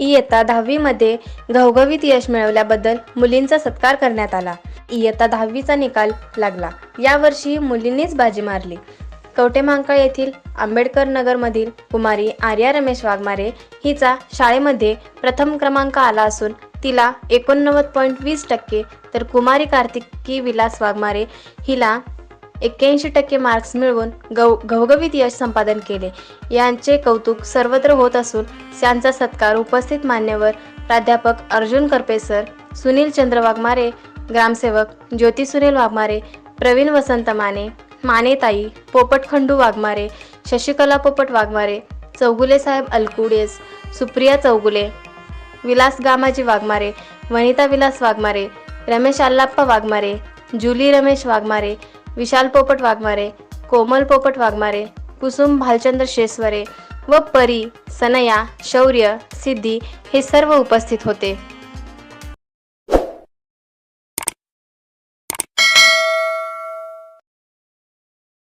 इयत्ता दहावीमध्ये घवघवीत यश मिळवल्याबद्दल मुलींचा सत्कार करण्यात आला. इयत्ता दहावीचा निकाल लागला. यावर्षी मुलींनीच बाजी मारली. कवटेमहांकाळ येथील आंबेडकर नगरमधील कुमारी आर्या रमेश वाघमारे हिचा शाळेमध्ये प्रथम क्रमांक आला असून तिला एकोणनव्वद पॉईंट वीस टक्के तर कुमारी कार्तिकी विलास वाघमारे हिला एक्क्याऐंशी टक्के मार्क्स मिळवून गव घवघवीत यश संपादन केले. यांचे कौतुक सर्वत्र होत असून त्यांचा सत्कार उपस्थित मान्यवर प्राध्यापक अर्जुन करपे सर सुनील चंद्र वाघमारे ग्रामसेवक ज्योती सुनील वाघमारे प्रवीण वसंत माने मानेताई पोपट खंडू वाघमारे शशिकला पोपट वाघमारे चौगुले साहेब अलकुडेस सुप्रिया चौगुले विलास गामाजी वाघमारे वनिता विलास वाघमारे रमेश अल्लाप्पा वाघमारे जुली रमेश वाघमारे विशाल पोपट वाघमारे कोमल पोपट वाघमारे कुसुम भालचंद्र शेसवरे व परी सनया शौर्य सिद्धी हे सर्व उपस्थित होते.